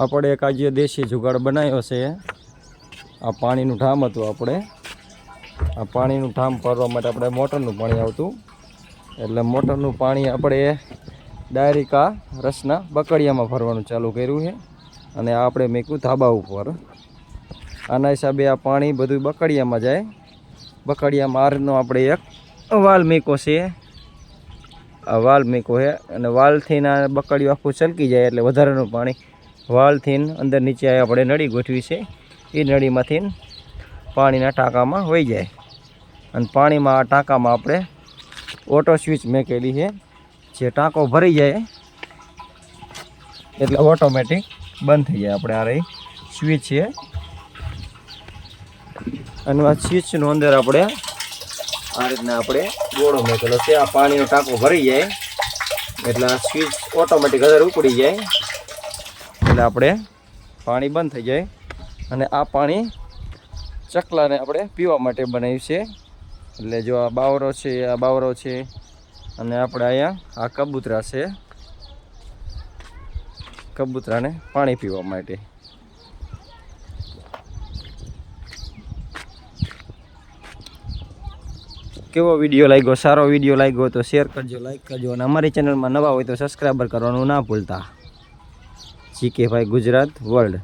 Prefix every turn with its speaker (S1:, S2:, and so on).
S1: આપણે એક આજે દેશી જુગાડ બનાવ્યો છે, આ પાણીનું ઠામ હતું આપણે. આ પાણીનું ઠામ ભરવા માટે આપણે મોટરનું પાણી આવતું. એટલે મોટરનું પાણી આપણે ડાયરેક્ટ રસના બકડિયામાં ભરવાનું ચાલુ કર્યું છે. અને આપણે મેક્યું ધાબા ઉપર. આના હિસાબે આ પાણી બધું બકડિયામાં જાય. બકડિયામાં આરનો આપણે એક વાલ મેકો છે. આ વાલ મેકો છે અને વાલથી ના બકડિયું આખું છલકી જાય એટલે વધારાનું પાણી વાલથી અંદર નીચે આપણે નળી ગોઠવી છે. એ નળીમાંથી પાણીના ટાંકામાં વહી જાય. અને પાણીમાં આ ટાંકામાં આપણે ઓટો સ્વિચ મેકેલી છે. જે ટાંકો ભરી જાય એટલે ઓટોમેટિક બંધ થઈ જાય. આપણે આ રહી સ્વિચ છે. અને આ સ્વિચનો અંદર આપણે આ રીતના આપણે ગોળો મેકેલો છે. આ પાણીનો ટાંકો ભરી જાય. એટલે આ સ્વિચ ઓટોમેટિક અંદર ઉપડી જાય. એટલે આપણે પાણી બંધ થઈ જાય અને આ પાણી ચકલાને આપણે પીવા માટે બનાવ્યું છે. એટલે જો આ બાવરો છે, આ બાવરો છે અને આપણે અહીંયા આ કબૂતરા છે. કબૂતરાને પાણી પીવા માટે. કેવો વીડિયો લાગ્યો? સારો વીડિયો લાગ્યો તો શેર કરજો, લાઈક કરજો અને અમારી ચેનલમાં નવા હોય તો સબસ્ક્રાઈબર કરવાનું ના ભૂલતા. જીકે ભાઈ ગુજરાત વર્લ્ડ.